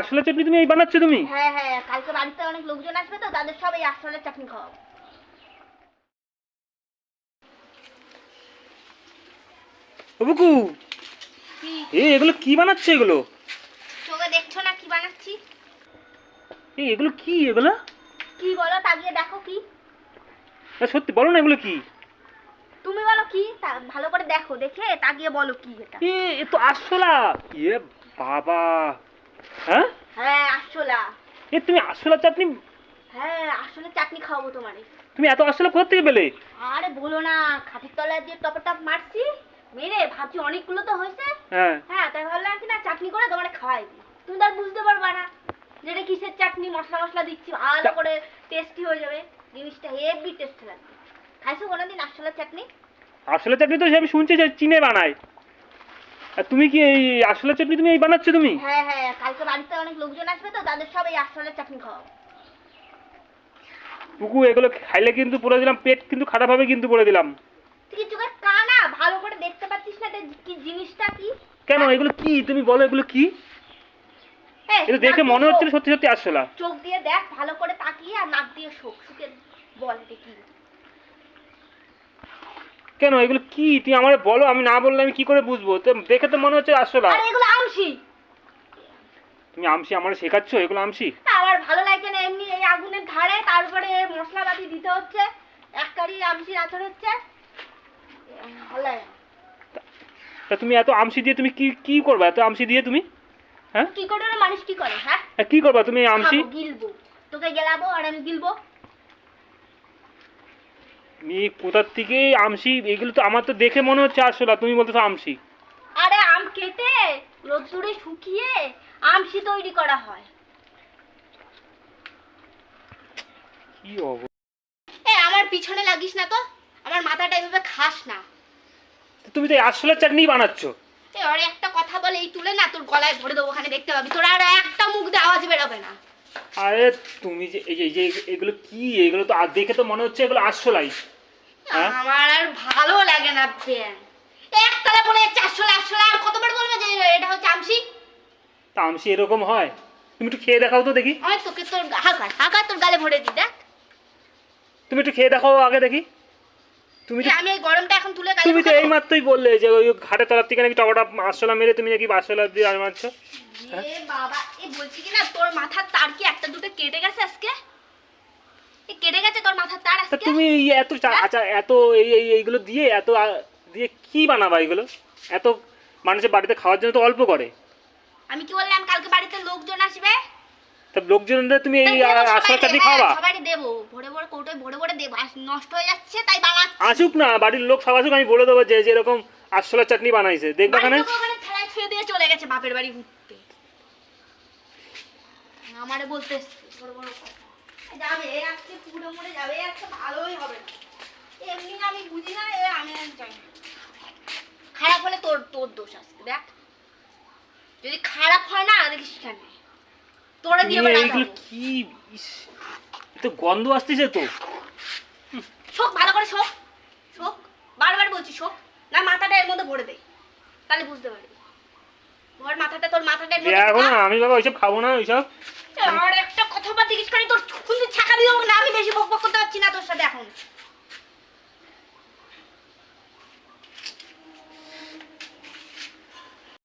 আসলে চাটনি তুমি এই বানাচ্ছ তুমি? হ্যাঁ হ্যাঁ কালকে বাড়িতে অনেক লোকজন আসবে তো তাদের সব এই আসলের চাটনি খাওয়াবো। বুকু এ এগুলো কি বানাচ্ছে এগুলো? দেখছ না কি বানাচ্ছি? এ এগুলো কি এগুলো? কি বলো তাকিয়ে দেখো কি। না, সত্যি বলো না এগুলো কি? তুমি বলো কি ভালো করে দেখো দেখে তাকিয়ে বলো কি এটা। এ এ তো আসলা। এ বাবা। হ্যাঁ? হ্যাঁ এ তুমি আসলা চাটনি? হ্যাঁ আসলে চাটনি খাওয়াবো তোমারে। তুমি এত আসলা কোথা থেকে পেলে? আরে বলো না খাটের তলায় দিয়ে টপ টপ মারছি মেরে ভাবছি অনেকগুলো তো হয়েছে। হ্যাঁ। হ্যাঁ তাই ভাবলাম কি না চাটনি করে তোমারে খাওয়াই তুমি তো আর বুঝতে পারবা না যেটা কিসের চাটনি মশলা মশলা দিচ্ছি ভালো করে টেস্টি হয়ে যাবে। জিনিসটা হেভি টেস্ট লাগবে। খাইছো কোনোদিন আসলে চাটনি? আসলে চাটনি তো আমি শুনছি যে চিনে বানায়। আর তুমি কি এই আসলে চাটনি তুমি এই বানাচ্ছ তুমি? হ্যাঁ হ্যাঁ কালকে বাড়িতে অনেক লোকজন আসবে তো তাদের সব এই আসলে চাটনি খাওয়াবো। পুকু এগুলো খাইলে কিন্তু বলে দিলাম পেট কিন্তু খারাপ হবে কিন্তু বলে দিলাম। তুই কি চোখে কানা? ভালো করে দেখতে পাচ্ছিস না এটা কি জিনিসটা কি? কেন এগুলো কি? তুমি বলো এগুলো কি? এই, এটা দেখে মনে হচ্ছে না সত্যি সত্যি আসলা চোখ দিয়ে দেখ ভালো করে তাকিয়ে আর নাক দিয়ে শোক শুকে বল এটা কি কেন? এগুলো কি? তুমি আমার বলো আমি না বললে আমি কি করে বুঝব? তো দেখে তো মনে হচ্ছে আসলা আরে এগুলো আমসি তুমি আমসি আমার শেখাচ্ছ? এগুলো আমসি আমার ভালো লাগছে না। এমনি এই আগুনের ধারে তারপরে মশলাপাতি দিতে হচ্ছে। এক কারি আমসির আচার হচ্ছে। লাগে না। তা তুমি এত আমসি দিয়ে তুমি কি কি করবে? এত আমসি দিয়ে তুমি? হ্যাঁ? কি করে মানুষ কি করে হ্যাঁ? কি করবা তুমি আমসি গিলবো। তোকে গেলাবো আর আমি গিলবো। তুমি কোথার থেকে আমসি এগুলো তো আমার তো দেখে মনে হচ্ছে আসলা তুমি বলতেছো আমসি আরে আম কেটে রোদ্দুরে শুকিয়ে আমসি তৈরি করা হয়। কি অব এ আমার পিছনে লাগিস না তো আমার মাথাটা এভাবে খাস না। তুমি তো আসলের চাটনি বানাচ্ছ। এ আরে একটা কথা বলে এই তুলে না তোর গলায় ভরে দেবো ওখানে দেখতে পাবি। তোর আর একটা মুখ দিয়ে আওয়াজ বেরোবে না। আরে তুমি যে এই যে এই যে এগুলো কি? এগুলো তো আর দেখে তো মনে হচ্ছে এগুলো আসলাই হ্যাঁ? আমার আর ভালো লাগে না প্যান একতলা বলে চারশো একশো আর কতবার বলবে যে এটা হচ্ছে আমসি তামসি এরকম হয়? তুমি একটু খেয়ে দেখাও তো দেখি। আমি তোকে তোর হাঁকা হাঁকা তোর গালে ভরে দিই দেখ। তুমি একটু খেয়ে দেখাও আগে দেখি। তুমি তো আমি এই গরমটা এখন তুলে তুমি তো ঢোকাবো। এই মাত্রই বললে যে ওই ঘাটে তলার থেকে নাকি টপাটা আসলা মেরে তুমি নাকি আসলা দিয়ে আর মারছো? হ্যাঁ? এ বাবা এ বলছি কি না তোর মাথার তার কি একটা দুটো কেটে গেছে আজকে? এ কেটে গেছে তোর মাথার তার আজকে? তুমি এই এত চা- আচ্ছা এত এই এই এইগুলো দিয়ে এত দিয়ে কি বানাবা এগুলো এত মানুষের বাড়িতে খাওয়ার জন্য তো অল্প করে। আমি কি বললাম কালকে বাড়িতে লোকজন আসবে? তা লোকজনদের তুমি এই আসলা চাটনি হ্যাঁ, খাওয়াবা সবাইকে ভরে ভরে কৌটোয় ভরে ভরে দেবো। নষ্ট হয়ে যাচ্ছে তাই বানাচ্ছি আসুক না বাড়ির লোক সব আসুক আমি বলে দেবো যে যে আসলা চাটনি বানাইছে। দেখবা বাড়ির এখানে লোক ওখানে থালায় ছুঁয়ে দিয়ে চলে গেছে বাপের বাড়ি ঘুরতে। আমারে বলতে বড় বড় কথা। যাবে আজকে পুরো মরে যাবে আজকে ভালোই হবে না। এমনি আমি বুঝি না এ আমি জানি খারাপ হলে তোর তোর দোষ আসবে দেখ। যদি খারাপ হয় না দেখিস কেন? তোরা দিয়ে কি? তো গন্ধ আসতেছে তো। শোক ভালো করে শোক শোক বারবার বলছি শোক। না মাথাটা এর মধ্যে ভরে দে তাহলে বুঝতে পারবি। ভর মাথাটা তোর মাথাটা আমি বাবা ওইসব খাব না ওইসব। আর একটা কথা বাদ দিস কারণ তোর কিন্তু ছাকা দিয়ে না আমি বেশি বক বক করতে পারছি না তোর সাথে এখন।